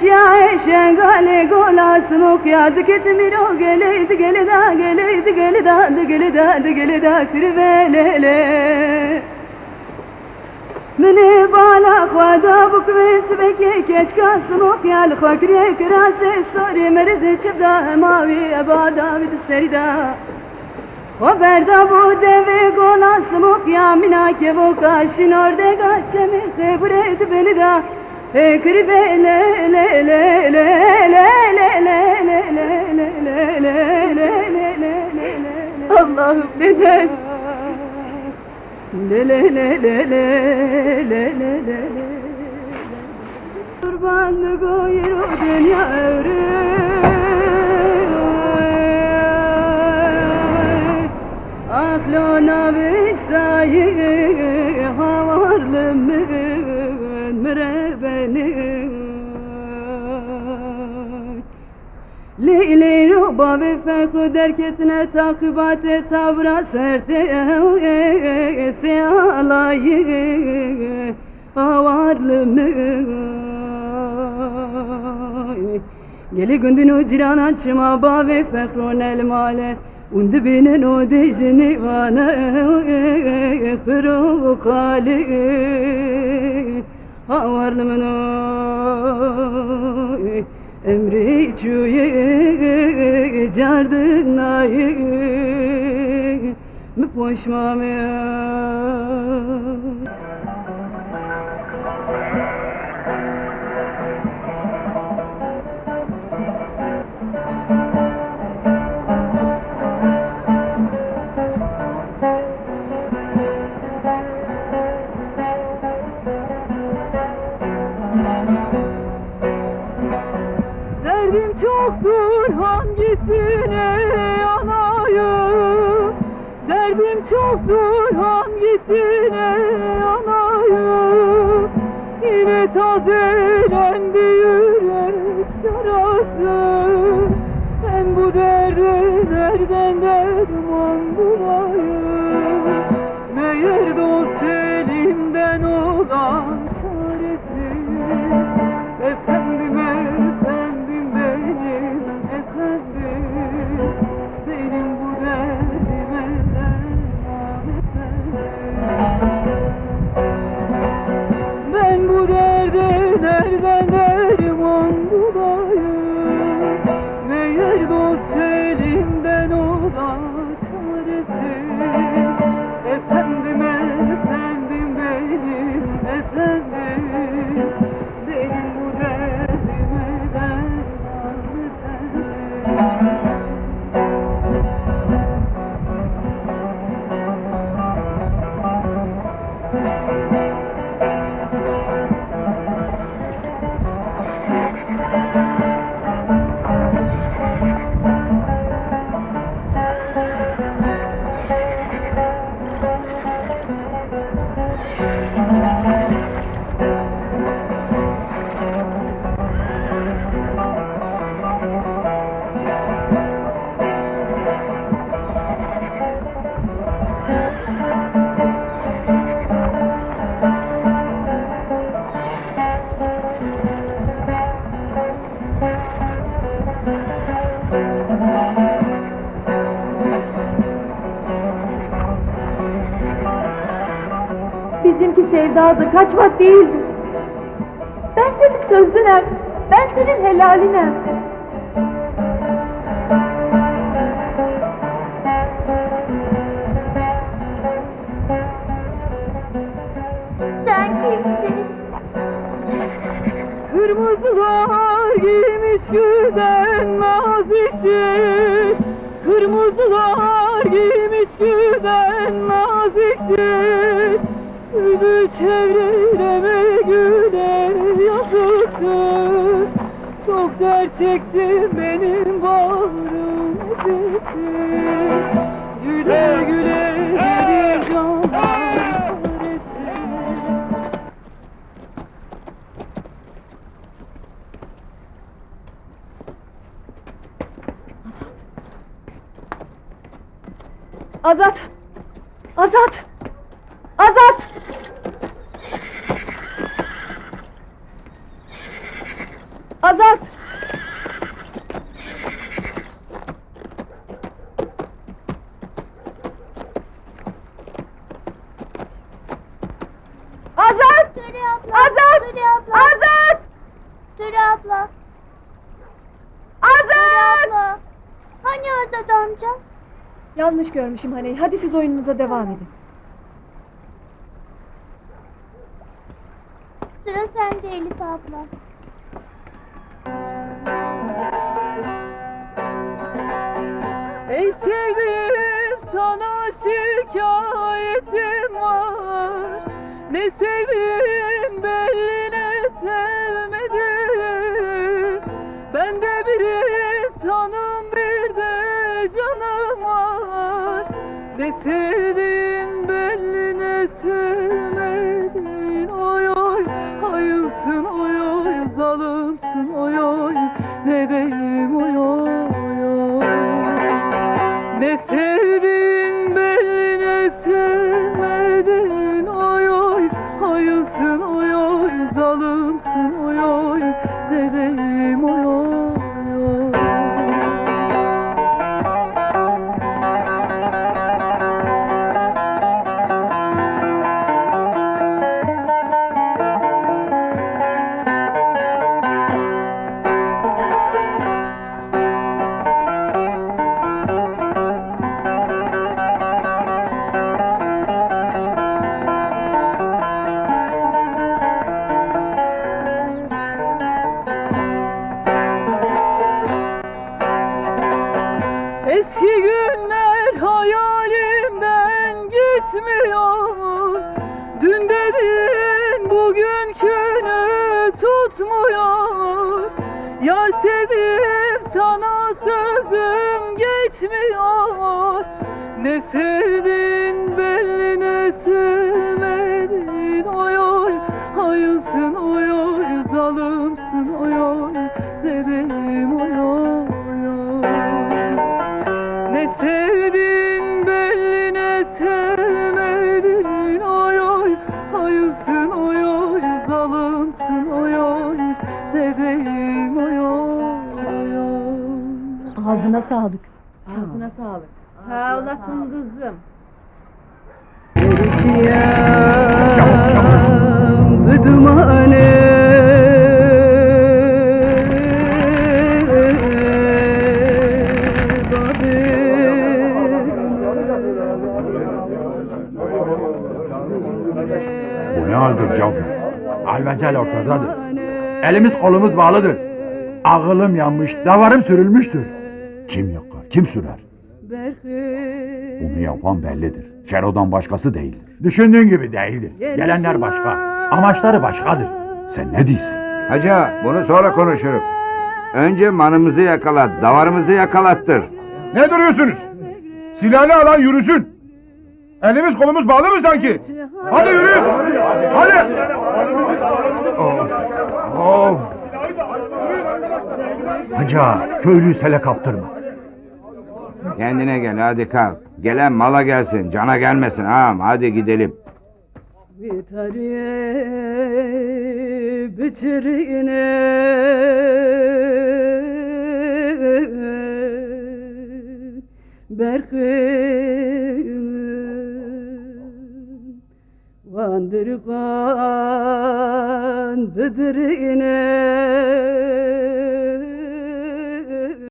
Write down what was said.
چیاه شنگال گلا سموک یاد کت میرو گلی دگلی دا گلی دگلی دا دگلی دا دگلی دا کری له له ve sıve ke keç ka smok ya l khakriye krase sari merze çibda mavi abada vid serida O berda bu deve gola smok ya mina ke bu kaşin orde gaçeme khebret beni da e kribe le le le le le le le le le le le le le le le le Allah'ım neden? Le le le le le le le le. Kurbanı goyro dünya övrü. Aklona vesayı havarlı mürebeni. Le le باب فخر درکتن تاقبات تاورا سرت سیالای آوارلمه Geli gündün o ciran açma babi fekrun el male Undi binin o dijini vana Hırı hali Havarlımın o Emri çüye جردنا مكوش مامي hangisine yanayım Yine tazelendi yürek yarası. Ben bu derde nereden derman Bizimki sevdadı, kaçmak değildi. Ben senin sözlünem, ben senin helalinem. Sen kimsin? Kırmızılar giymiş güden naziktir Kırmızılar giymiş güden naziktir Gülü çevreleme güle yazıktır Çok dert çektim benim bağrım eziktir Güle güle dedim canlar çaresi Azat! Azat! Azat! Azat! Azat! Töre abla. Azat! Töre abla. Azat! Töre abla. Azat! Töre abla. Hani Azat amca? Yanlış görmüşüm hani. Hadi siz oyununuza devam edin. Sıra sende Elif abla. Ey sevdiğim sana şikayetim var. Ne sevdim belli ne sevmedim. Ben de bir insanım bir de canım var. Ne sevdin tutmuyor Yar sevdim sana sözüm geçmiyor. Ne sevdin belli ne sevmedin Oy oy. Hayınsın oy zalımsın oy oy. Dedeyim oy Ağzına sağlık. Ağzına sağlık. Sağ olasın kızım. Ericiğim bıdımane Bu ne haldir Cafer? Almecel ortadadır. Elimiz kolumuz bağlıdır. Ağılım yanmış, davarım sürülmüştür. Kim yakar, kim sürer? Bunu yapan bellidir. Şero'dan başkası değildir. Düşündüğün gibi değildir. Gelenler başka, amaçları başkadır. Sen ne diyorsun? Hacı bunu sonra konuşurum. Önce manımızı yakalat, davarımızı yakalattır. Ne duruyorsunuz? Silahını alan yürüsün. Elimiz kolumuz bağlı mı sanki? Hadi yürü. Hadi. Hacı ağa, köylüyü sele kaptırma. Kendine gel, hadi kalk. Gelen mala gelsin, cana gelmesin ağam. Hadi gidelim. Vitariye biçirine Berkın Vandırgan Bedirine